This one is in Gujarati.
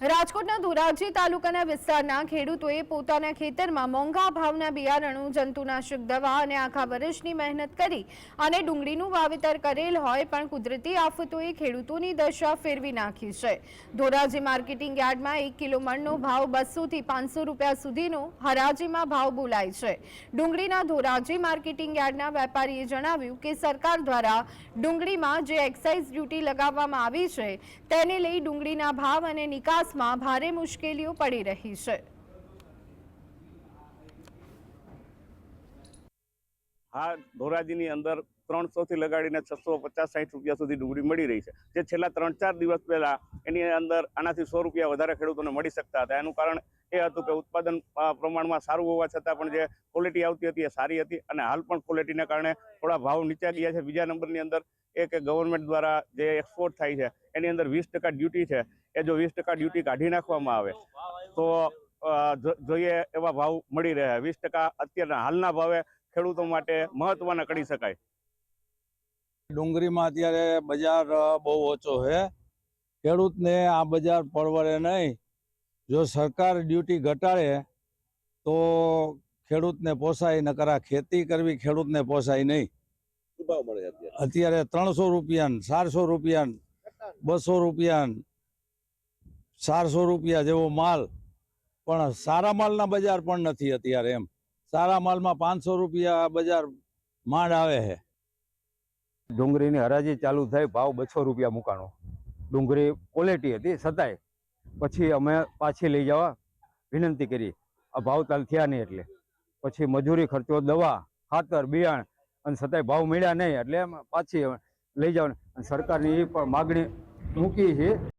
રાજકોટના ધોરાજી તાલુકાના વિસ્તારના ખેડૂતોએ પોતાના ખેતરમાં મોંઘા ભાવના બિયારણો, જંતુનાશક દવા અને આખા વર્ષની મહેનત કરી અને ડુંગળીનું વાવેતર કરેલ હોય પણ કુદરતી આફતોએ ખેડૂતોની દશા ફેરવી નાખી છે. ધોરાજી માર્કેટિંગ યાર્ડમાં એક કિલો મણનો ભાવ બસોથી પાંચસો રૂપિયા સુધીનો હરાજીમાં ભાવ બોલાય છે. ડુંગળીના ધોરાજી માર્કેટિંગ યાર્ડના વેપારીએ જણાવ્યું કે સરકાર દ્વારા ડુંગળીમાં જે એક્સાઇઝ ડ્યુટી લગાવવામાં આવી છે, તેને લઈ ડુંગળીના ભાવ અને નિકાસમાં ભારે મુશ્કેલીઓ પડી રહી છે. હા, ધોરાજીની અંદર ત્રણસો થી લગાડીને છસો પચાસ સાઠ રૂપિયા સુધી ડુંગળી મળી રહી છે. જે છેલ્લા ત્રણ ચાર દિવસ પહેલા એની અંદર આનાથી સો રૂપિયા વધારે ખેડૂતોને મળી શકતા હતા. એનું કારણ એ હતું કે ઉત્પાદન પ્રમાણમાં સારું હોવા છતાં પણ જે ક્વોલિટી આવતી હતી એ સારી હતી અને હાલ પણ ક્વોલિટીના કારણે થોડા ભાવ નીચા ગયા છે. બીજા નંબરની અંદર એ કે ગવર્મેન્ટ દ્વારા જે એક્સપોર્ટ થાય છે એની અંદર વીસ ટકા ડ્યુટી છે એ જો વીસ ટકા ડ્યુટી કાઢી નાખવામાં આવે તો જોઈએ એવા ભાવ મળી રહે. વીસ ટકા અત્યારના હાલના ભાવે ખેડૂતો માટે મહત્વના કરી શકાય. ડુંગળીમાં અત્યારે બજાર બહુ ઓછો છે. ખેડૂતને આ બજાર પરવડે નહીં. જો સરકાર ડ્યુટી ઘટાડે તો ખેડૂતને પોસાય નકરા ખેતી કરવી ખેડૂતને પોસાય નહીં. શું ભાવ મળે છે અત્યારે? અત્યારે ત્રણસો રૂપિયા ચારસો રૂપિયા બસો રૂપિયા ચારસો રૂપિયા જેવો માલ. પણ સારા માલના બજાર પણ નથી અત્યારે એમ. સારા માલમાં પાંચસો રૂપિયા બજાર માંડ આવે છે ડુંગળીની હરાજી ચાલુ થઈ, ભાવ બસો રૂપિયા મુકાણો. ડુંગળી ક્વોલિટી હતી છતાંય. પછી અમે પાછી લઈ જવા વિનંતી કરી. આ ભાવ તાલ થયા નહીં એટલે. પછી મજૂરી ખર્ચો, દવા, ખાતર, બિયાણ અને છતાંય ભાવ મળ્યા નહીં એટલે પાછી લઈ જવાની. અને સરકારની એ પણ માગણી મૂકી છે